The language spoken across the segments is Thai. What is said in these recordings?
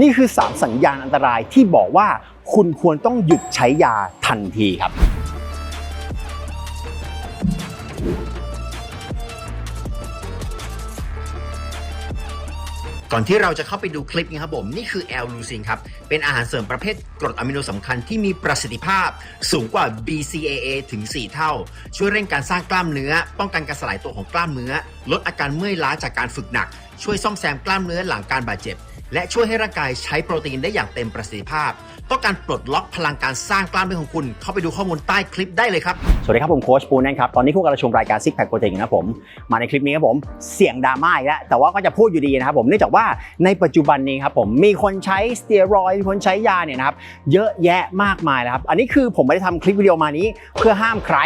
นี่คือ 3 สัญญาณอันตรายที่บอกว่าคุณควรต้องหยุดใช้ยาทันทีครับ ก่อนที่เราจะเข้าไปดูคลิปนี้ครับผม นี่คือแอลลูซินครับ เป็นอาหารเสริมประเภทกรดอะมิโนสำคัญที่มีประสิทธิภาพสูงกว่า BCAA ถึง 4 เท่า ช่วยเร่งการสร้างกล้ามเนื้อ ป้องกันการสลายตัวของกล้ามเนื้อ ลดอาการเมื่อยล้าจากการฝึกหนัก ช่วยซ่อมแซมกล้ามเนื้อหลังการบาดเจ็บ และช่วยให้ร่างกายใช้โปรตีนได้อย่างเต็มประสิทธิภาพ ต้องการปลดล็อกพลังการสร้างกล้ามเนื้อของคุณ เข้าไปดูข้อมูลใต้คลิปได้เลยครับ สวัสดีครับผมโค้ชปูนั่นครับ ตอนนี้คุณกำลังชมรายการซิกแพคโปรตีนนะผม มาในคลิปนี้ครับผม เสียงดราม่าอีกแล้ว แต่ว่าก็จะพูดอยู่ดีนะครับผมเนื่องจากว่าในปัจจุบันนี้ครับผมมีคนใช้สเตียรอยด์มีคนใช้ยาเนี่ยนะครับเยอะแยะมากมายนะครับ อันนี้คือผมไม่ได้ทำคลิปวิดีโอมานี้ เพื่อห้ามใคร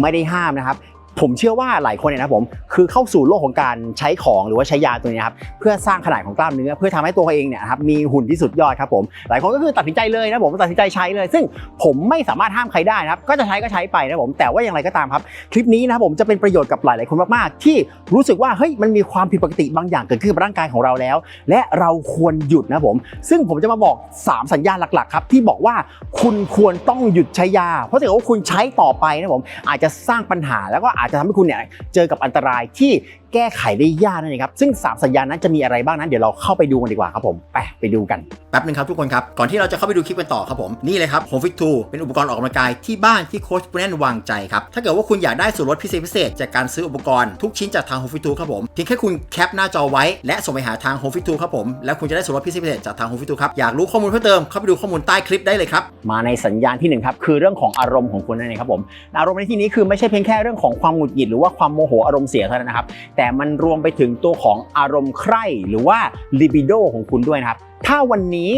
ไม่ได้ห้ามนะครับ ผมเชื่อว่าหลายคนเนี่ยนะผมคือเข้าสู่โลกของการใช้ของหรือว่าใช้ยาตัวนี้ครับเพื่อสร้างขนาดของกล้ามเนื้อ เพื่อทำให้ตัวเองเนี่ยครับมีหุ่นที่สุดยอดครับผมหลายคนก็คือตัดสินใจเลยนะผมตัดสินใจใช้เลย ซึ่งผมไม่สามารถห้ามใครได้นะครับก็จะใช้ก็ใช้ไปนะผมแต่ว่าอย่างไรก็ตามครับคลิปนี้นะครับผมจะเป็นประโยชน์กับหลาย ๆ คนมาก ๆ ที่รู้สึกว่าเฮ้ยมันมีความผิดปกติบางอย่างเกิดขึ้นกับร่างกายของเราแล้ว และเราควรหยุดนะผมซึ่งผมจะมาบอก 3 สัญญาณหลัก ๆ ครับที่บอกว่าคุณควรต้องหยุดใช้ยา เพราะถ้าเกิดว่าคุณใช้ต่อไปนะผมอาจจะสร้างปัญหาแล้วก็อาจจะทำให้คุณเนี่ยเจอกับอันตรายที่ แก้ไขได้ยากนั่นเองครับ ซึ่ง 3 สัญญาณนั้นจะมีอะไรบ้างนั้นเดี๋ยวเราเข้าไปดูกันดีกว่าครับผมไปไปดูกัน แป๊บนึงครับทุกคนครับ ก่อนที่เราจะเข้าไปดูคลิปกันต่อครับผม นี่เลยครับ Home Fit 2เป็นอุปกรณ์ออกกำลังกายที่บ้านที่โค้ชปุ้นแน่นวางใจครับ ถ้าเกิดว่าคุณอยากได้ส่วนลดพิเศษพิเศษจากการซื้ออุปกรณ์ทุกชิ้นจากทาง Home Fit 2ครับผมเพียงแค่คุณแคปหน้าจอไว้และส่งไปหาทาง Home Fit 2ครับผมแล้วคุณจะได้ส่วนลดพิเศษพิเศษจากทาง Home Fit 2ครับอยากรู้ข้อมูลเพิ่มเติมเข้าไปดูข้อมูลใต้คลิปได้เลยครับมาในสัญญาณที่หนึ่งครับคือเรื่องของอารมณ์ของคุณนั่นเองครับผมอารมณ์ในที่นี้คือไม่ใช่เพียงแค่เรื่องของความหงุดหงิดหรือว่าความโมโหอารมณ์เสียเท่านั้นนะครับแแต่มันรวมไปถึงตัวของอารมณ์ใคร่หรือว่า libido ของคุณด้วยนะครับ ถ้าวันนี้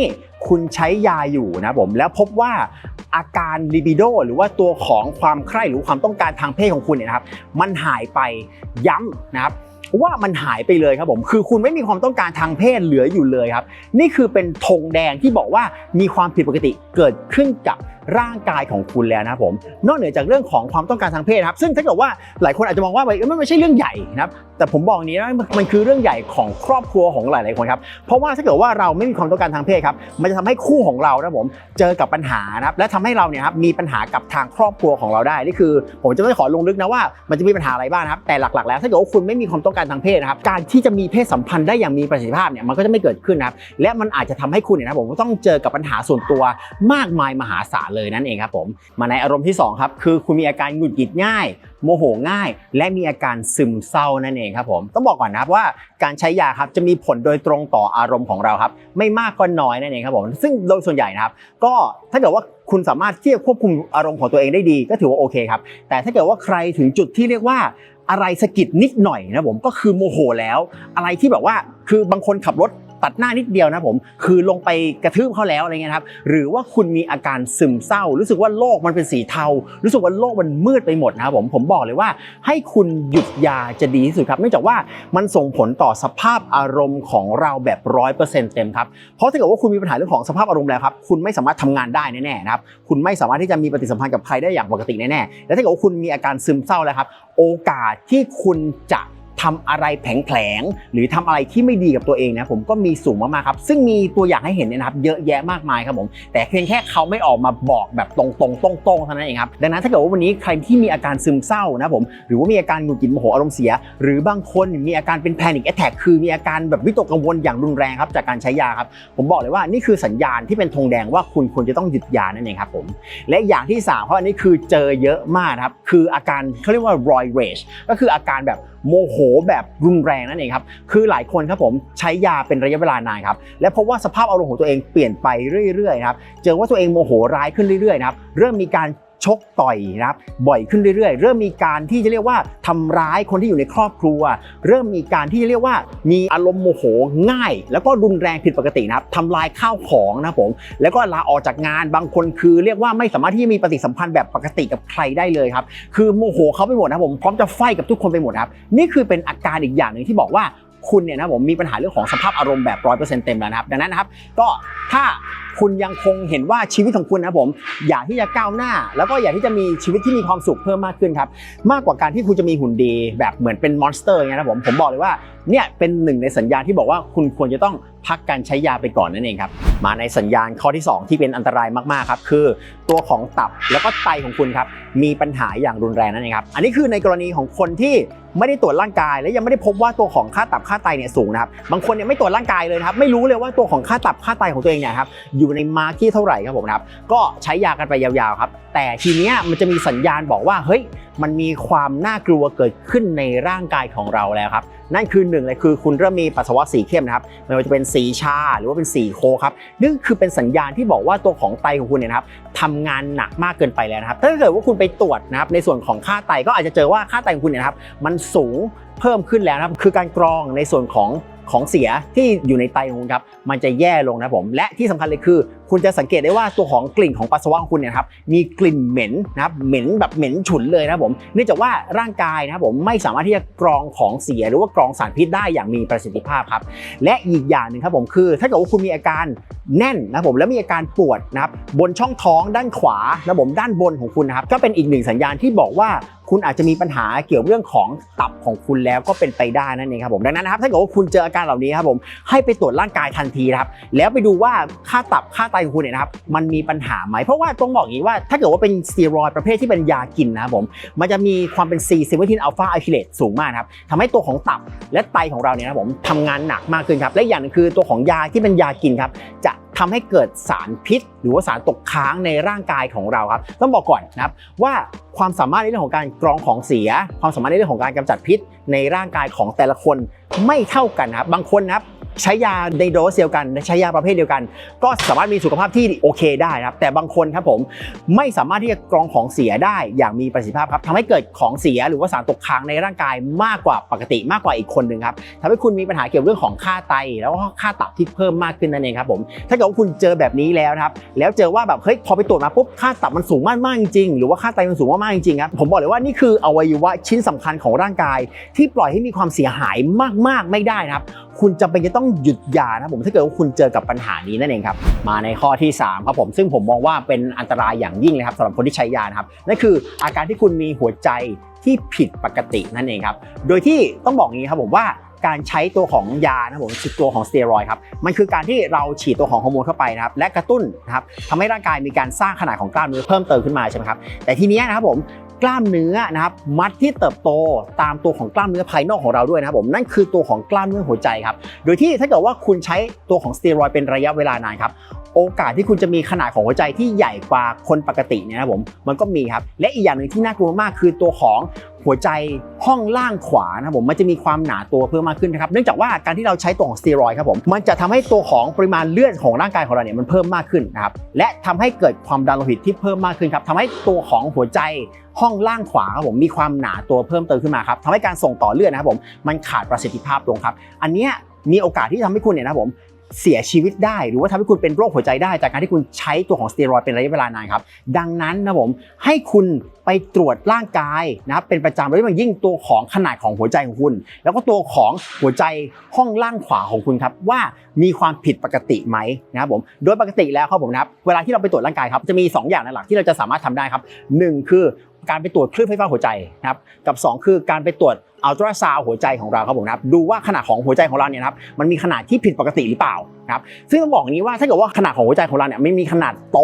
คุณใช้ยาอยู่นะผมแล้วพบว่าอาการ libido หรือว่าตัวของความใคร่หรือความต้องการทางเพศของคุณเนี่ยนะครับมันหายไปย้ำนะครับว่ามันหายไปเลยครับผม คือคุณไม่มีความต้องการทางเพศเหลืออยู่เลยครับ นี่คือเป็นธงแดงที่บอกว่ามีความผิดปกติเกิดขึ้นกับ ร่างกายของคุณแล้วนะครับผม นอกเหนือจากเรื่องของความต้องการทางเพศครับ ซึ่งถ้าเกิดว่าหลายคนอาจจะมองว่าเอ้ยมันไม่ใช่เรื่องใหญ่นะครับ แต่ผมบอกนี้นะมันคือเรื่องใหญ่ของครอบครัวของหลาย ๆ คนครับ เพราะว่าถ้าเกิดว่าเราไม่มีความต้องการทางเพศครับ มันจะทำให้คู่ของเรานะผมเจอกับปัญหานะครับ และทำให้เราเนี่ยครับมีปัญหากับทางครอบครัวของเราได้ นี่คือ ผมจะไม่ขอลงลึกนะว่ามันจะมีปัญหาอะไรบ้างครับ แต่หลัก ๆ แล้วถ้าเกิดว่าคุณไม่มีความต้องการทางเพศนะครับ การที่จะมีเพศสัมพันธ์ได้อย่างมีประสิทธิภาพเนี่ยมันก็จะไม่เกิดขึ้นนะครับ และมันอาจจะทำให้คุณเนี่ยนะผมต้องเจอกับปัญหาส่วนตัวมากมายมหาศาลเลยนั่นเองครับผม มาในอารมณ์ที่สองครับ คือคุณมีอาการหงุดหงิดง่าย โมโหง่าย และมีอาการซึมเศร้านั่นเองครับผม ต้องบอกก่อนนะครับว่าการใช้ยาครับจะมีผลโดยตรงต่ออารมณ์ของเราครับ ไม่มากก็น้อยนั่นเองครับผม ซึ่งโดยส่วนใหญ่นะครับ ก็ถ้าเกิดว่าคุณสามารถที่จะควบคุมอารมณ์ของตัวเองได้ดีก็ถือว่าโอเคครับ แต่ถ้าเกิดว่าใครถึงจุดที่เรียกว่าอะไรสะกิดนิดหน่อยนะผมก็คือโมโหแล้ว อะไรที่แบบว่าคือบางคนขับรถ ตัดหน้านิดเดียวนะผม คือลงไปกระทืบเขาแล้วอะไรเงี้ยครับ หรือว่าคุณมีอาการซึมเศร้า รู้สึกว่าโลกมันเป็นสีเทา รู้สึกว่าโลกมันมืดไปหมดนะครับผม ผมบอกเลยว่าให้คุณหยุดยาจะดีที่สุดครับ เนื่องจากว่ามันส่งผลต่อสภาพอารมณ์ของเราแบบร้อยเปอร์เซ็นต์เต็มครับ เพราะถ้าเกิดว่าคุณมีปัญหาเรื่องของสภาพอารมณ์แล้วครับ คุณไม่สามารถทำงานได้แน่ๆนะครับ คุณไม่สามารถที่จะมีปฏิสัมพันธ์กับใครได้อย่างปกติแน่ๆ และถ้าเกิดว่าคุณมีอาการซึมเศร้าแล้วครับ โอกาสที่คุณจะ ทำอะไรแผลงๆหรือทำอะไรที่ไม่ดีกับตัวเองนะผมก็มีสูงมากๆครับ ซึ่งมีตัวอย่างให้เห็นเนี่ยนะครับ เยอะแยะมากมายครับผมแต่เพียงแค่เขาไม่ออกมาบอกแบบตรงๆตรงๆเท่านั้นเองครับดังนั้นถ้าเกิดว่าวันนี้ใครที่มีอาการซึมเศร้านะผมหรือว่ามีอาการหงุดหงิดโมโหอารมณ์เสีย หรือบางคนมีอาการเป็นแพนิคแอ t แทกคือมีอาการแบบวิตกกังวลอย่างรุนแรงครับจากการใช้ยาครับผมบอกเลยว่านี่คือสัญญาณที่เป็นธงแดงว่าคุณควรจะต้องหยุดยานั่นเองครับผมและอย่างที่สามเพราะอันนี้คือเจอเยอะมากครับคืออาการเขาเรียกว่า roid rage ก็คืออาการแบบ โมโหแบบรุนแรงนั่นเองครับคือหลายคนครับผมใช้ยาเป็นระยะเวลานานครับและพบว่าสภาพอารมณ์ของตัวเองเปลี่ยนไปเรื่อยๆครับเจอว่าตัวเองโมโหร้ายขึ้นเรื่อยๆนะครับเริ่มมีการ ชกต่อยนะครับบ่อยขึ้นเรื่อยๆ เริ่มมีการที่จะเรียกว่าทำร้ายคนที่อยู่ในครอบครัว เริ่มมีการที่จะเรียกว่ามีอารมณ์โมโหง่าย แล้วก็รุนแรงผิดปกตินะครับทำลายข้าวของนะผมแล้วก็ลาออกจากงานบางคนคือเรียกว่าไม่สามารถที่จะมีปฏิสัมพันธ์แบบปกติกับใครได้เลยครับคือโมโหเขาไปหมดนะผมพร้อมจะไฟกับทุกคนไปหมดครับนี่คือเป็นอาการอีกอย่างหนึ่งที่บอกว่า คุณเนี่ยนะผมมีปัญหาเรื่องของสภาพอารมณ์แบบร้อยเปอร์เซ็นต์เต็มแล้วนะครับดังนั้นนะครับก็ถ้าคุณยังคงเห็นว่าชีวิตของคุณนะผมอยากที่จะก้าวหน้า แล้วก็อยากที่จะมีชีวิตที่มีความสุขเพิ่มมากขึ้นครับมากกว่าการที่คุณจะมีหุ่นดีแบบเหมือนเป็นมอนสเตอร์อย่างเงี้ยนะผมผมบอกเลยว่าเนี่ยเป็นหนึ่งในสัญญาณที่บอกว่าคุณควรจะต้องพักการใช้ยาไปก่อนนั่นเองครับมาในสัญญาณข้อที่ 2 ที่เป็นอันตรายมากๆครับคือตัวของตับแล้วก็ไตของคุณครับมีปัญหาอย่างรุนแรงนั่นเองครับอันนี้คือในกรณีของคนที่ ไม่ได้ตรวจร่างกาย และยังไม่ได้พบว่าตัวของค่าตับค่าไตเนี่ยสูงนะครับบางคนเนี่ยไม่ตรวจร่างกายเลยนะครับไม่รู้เลยว่าตัวของค่าตับค่าไตของตัวเองเนี่ยครับอยู่ในมาร์กที่เท่าไหร่ครับผมนะครับก็ใช้ยากันไปยาวๆครับแต่ทีเนี้ยมันจะมีสัญญาณบอกว่าเฮ้ยมันมีความน่ากลัวเกิดขึ้นในร่างกายของเราแล้วครับนั่นคือหนึ่งเลยคือคุณเริ่มมีปัสสาวะสีเข้มนะครับไม่ว่าจะเป็นสีชาหรือว่าเป็นสีโคครับนี่คือเป็นสัญญาณที่บอกว่าตัวของไตของคุณเนี่ยครับทำงานหนักมากเกินไปแล้วนะครับถ้าเกิดว่าคุณไปตรวจนะครับในส่วนของค่าไตก็อาจจะเจอว่าค่าไตของคุณเนี่ยครับมันสูงเพิ่มขึ้นแล้วนะครับคือการกรองในส่วนของของเสียที่อยู่ในไตของคุณครับมันจะแย่ลงนะครับผมและที่สำคัญเลยคือ คุณจะสังเกตได้ว่าตัวของกลิ่นของปัสสาวะของคุณเนี่ยครับมีกลิ่นเหม็นนะครับเหม็นแบบเหม็นฉุนเลยนะครับผมเนื่องจากว่าร่างกายนะครับผมไม่สามารถที่จะกรองของเสียหรือว่ากรองสารพิษได้อย่างมีประสิทธิภาพครับและอีกอย่างหนึ่งครับผมคือ ถ้าเกิดว่าคุณมีอาการแน่นนะครับผมแล้วมีอาการปวดนะครับบนช่องท้องด้านขวานะครับผมด้านบนของคุณนะครับก็เป็นอีกหนึ่งสัญญาณที่บอกว่า คุณอาจจะมีปัญหาเกี่ยวเรื่องของตับของคุณแล้วก็เป็นไปได้นั่นเองครับผมดังนั้นนะครับถ้าเกิดว่าคุณเจออาการเหล่านี้ครับผมให้ไปตรวจร่างกายทันทีนะครับแล้วไปดูว่าค่าตับค่าไตของคุณเนี่ยนะครับมันมีปัญหาไหมเพราะว่าต้องบอกอย่างนี้ว่าถ้าเกิดว่าเป็นสเตียรอยประเภทที่เป็นยากินนะครับผมมันจะมีความเป็น C17 อัลฟาอะคิเลตสูงมากครับทำให้ตัวของตับและไตของเราเนี่ยนะผมทำงานหนักมากขึ้นครับและอย่างหนึงคือตัวของยาที่เป็นยากินครับจะทำให้เกิดสารพิษ หรือว่าสารตกค้างในร่างกายของเราครับ ต้องบอกก่อนนะครับว่าความสามารถในเรื่องของการกรองของเสีย ความสามารถในเรื่องของการกำจัดพิษในร่างกายของแต่ละคนไม่เท่ากันนะครับบางคนนะครับ ใช้ยาในโดสเดียวกันใช้ยาประเภทเดียวกัน ก็สามารถมีสุขภาพที่โอเคได้นะครับแต่บางคนครับผมไม่สามารถที่จะกรองของเสียได้อย่างมีประสิทธิภาพครับทำให้เกิดของเสียหรือว่าสารตกค้างในร่างกายมากกว่าปกติมากกว่าอีกคนหนึ่งครับทำให้คุณมีปัญหาเกี่ยวกับเรื่องของค่าไต แล้วก็ค่าตับที่เพิ่มมากขึ้นนั่นเองครับผมถ้าเกิดว่าคุณเจอแบบนี้แล้วนะครับแล้วเจอว่าแบบเฮ้ยพอไปตรวจมาปุ๊บค่าตับมันสูงมากมากจริงหรือว่าค่าไตมันสูงมากๆจริงครับผมบอกเลยว่านี่คืออวัยวะชิ้นสำคัญของร่างกาย ที่ปล่อยให้มีความเสียหายมากๆไม่ได้นะครับ คุณจำเป็นจะต้องหยุดยานะผมถ้าเกิดว่าคุณเจอกับปัญหานี้นั่นเองครับมาในข้อที่3ครับผมซึ่งผมมองว่าเป็นอันตรายอย่างยิ่งเลยครับสำหรับคนที่ใช้ยานะครับนั่นคืออาการที่คุณมีหัวใจที่ผิดปกตินั่นเองครับโดยที่ต้องบอกงี้ครับผมว่าการใช้ตัวของยานะครับผมคือตัวของสเตียรอยครับมันคือการที่เราฉีดตัวของฮอร์โมนเข้าไปนะครับและกระตุ้นนะครับทำให้ร่างกายมีการสร้างขนาดของกล้ามเนื้อเพิ่มเติมขึ้นมาใช่ไหมครับแต่ทีเนี้ยนะครับผม กล้ามเนื้อนะครับมัดที่เติบโตตามตัวของกล้ามเนื้อภายนอกของเราด้วยนะครับผมนั่นคือตัวของกล้ามเนื้อหัวใจครับโดยที่ถ้าเกิดว่าคุณใช้ตัวของสเตียรอยเป็นระยะเวลานานครับโอกาสที่คุณจะมีขนาดของหัวใจที่ใหญ่กว่าคนปกติเนี่ยนะครับผมมันก็มีครับและอีกอย่างหนึ่งที่น่ากลัวมากคือตัวของ หัวใจห้องล่างขวานะครับผมมันจะมีความหนาตัวเพิ่มมากขึ้นนะครับเนื่องจากว่าการที่เราใช้ตัวของสเตียรอยครับผมมันจะทำให้ตัวของปริมาณเลือดของร่างกายของเราเนี่ยมันเพิ่มมากขึ้นนะครับและทำให้เกิดความดันโลหิตที่เพิ่มมากขึ้นครับทำให้ตัวของหัวใจห้องล่างขวาครับผมมีความหนาตัวเพิ่มเติมขึ้นมาครับทำให้การส่งต่อเลือดนะครับผมมันขาดประสิทธิภาพลงครับ อันเนี้ยมีโอกาสที่ทำให้คุณเนี่ยนะผม เสียชีวิตได้ หรือว่าทำให้คุณเป็นโรคหัวใจได้ จากการที่คุณใช้ตัวของสเตียรอยด์เป็นระยะเวลานานครับ ดังนั้นนะผมให้คุณไปตรวจร่างกายนะครับเป็นประจำโดยเฉพาะยิ่งตัวของขนาดของหัวใจของคุณ แล้วก็ตัวของหัวใจห้องล่างขวาของคุณครับว่ามีความผิดปกติไหมนะครับผมโดยปกติแล้วครับผมนะครับเวลาที่เราไปตรวจร่างกายครับจะมีสองอย่างหลักที่เราจะสามารถทำได้ครับหนึ่งคือการไปตรวจคลื่นไฟฟ้าหัวใจนะครับกับ 2 คือการไปตรวจ อัลตราซาวหัวใจของเราครับผมนะครับดูว่าขนาดของหัวใจของเราเนี่ยนะครับมันมีขนาดที่ผิดปกติหรือเปล่านะครับซึ่งต้องบอกนี้ว่าถ้าเกิดว่าขนาดของหัวใจของเราเนี่ยไม่มีขนาดโต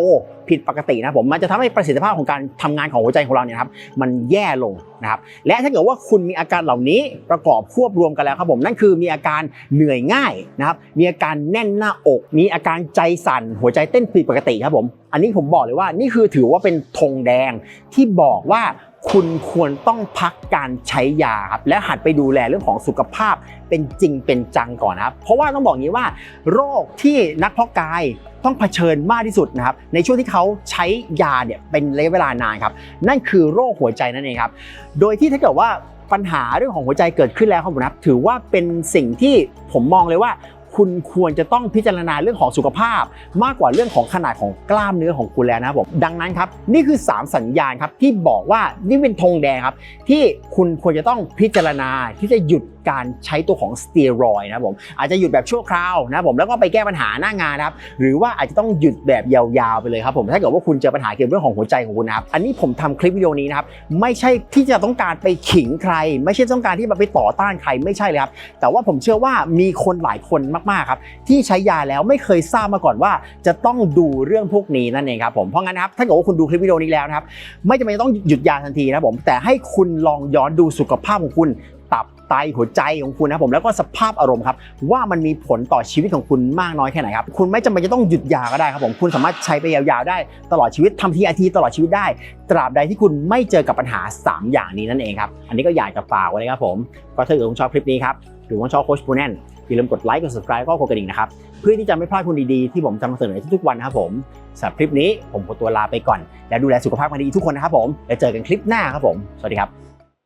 ผิดปกตินะครับผมมันจะทำให้ประสิทธิภาพของการทำงานของหัวใจของเราเนี่ยครับมันแย่ลงนะครับและถ้าเกิดว่าคุณมีอาการเหล่านี้ประกอบควบรวมกันแล้วครับผมนั่นคือมีอาการเหนื่อยง่ายนะครับมีอาการแน่นหน้าอก มีอาการใจสั่นหัวใจเต้นผิดปกติครับผมอันนี้ผมบอกเลยว่านี่คือถือว่าเป็นธงแดงที่บอกว่า คุณควรต้องพักการใช้ยาครับและหัดไปดูแลเรื่องของสุขภาพเป็นจริงเป็นจังก่อนนะครับ เพราะว่าต้องบอกงี้ว่า โรคที่นักเพาะกายต้องเผชิญมากที่สุดนะครับในช่วงที่เขาใช้ยาเนี่ยเป็นระยะเวลานานครับ นั่นคือโรคหัวใจนั่นเองครับ โดยที่ถ้าเกิดว่าปัญหาเรื่องของหัวใจเกิดขึ้นแล้วครับผมนับถือว่าเป็นสิ่งที่ผมมองเลยว่า คุณควรจะต้องพิจารณาเรื่องของสุขภาพ มากกว่าเรื่องของขนาดของกล้ามเนื้อของคุณแล้วนะครับผมดังนั้นครับนี่คือ 3 สัญญาณครับที่บอกว่านี่เป็นธงแดงครับที่คุณควรจะต้องพิจารณาที่จะหยุดการใช้ตัวของสเตียรอยนะครับผมอาจจะหยุดแบบชั่วคราวนะครับผมแล้วก็ไปแก้ปัญหาหน้างานนะครับหรือว่าอาจจะต้องหยุดแบบยาวๆไปเลยครับผมถ้าเกิดว่าคุณเจอปัญหาเกี่ยวกับเรื่องของหัวใจของคุณนะครับอันนี้ผมทำคลิปวิดีโอนี้นะครับไม่ใช่ที่จะต้องการไปขิงใคร ไม่ใช่ต้องการที่จะไปต่อต้านใครไม่ใช่เลยครับแต่ว่าผมเชื่อว่ามีคนหลายคนมากๆครับที่ใช้ยาแล้วไม่เคยทราบมาก่อนว่าจะต้องดูเรื่องพวกนี้นั่นเองครับผมเพราะงั้นนะครับถ้าเกิดว่าคุณดูคลิปวิดีโอนี้แล้วนะครับไม่จำเป็นต้องหยุดยาทันทีนะครับผมแต่ให้คุณลองย้อนดูสุขภาพของคุณ ไตหัวใจของคุณนะครับผมแล้วก็สภาพอารมณ์ครับว่ามันมีผลต่อชีวิตของคุณมากน้อยแค่ไหนครับคุณไม่จำเป็นจะต้องหยุดยาก็ได้ครับผมคุณสามารถใช้ไปยาวๆได้ ตลอดชีวิตทำทีไอทีตลอดชีวิตได้ ตราบใดที่คุณไม่เจอกับปัญหา 3 อย่างนี้นั่นเองครับอันนี้ก็อยากจะฝากไว้เลยครับผมก็ถ้าเกิดคุณชอบคลิปนี้ครับหรือว่าชอบโคชปูแนนอย่าลืมกดไลค์กด subscribe ก็กดกระดิ่งนะครับเพื่อที่จะไม่พลาดคนดีๆที่ผมจะนำเสนอทุกๆวันนะครับผมสำหรับคลิปนี้ผมขอตัวลาไปก่อน และดูแลสุขภาพกันดีทุกคนนะครับผมแล้วเจอกันคลิปหน้าครับผมสวัสดีครับ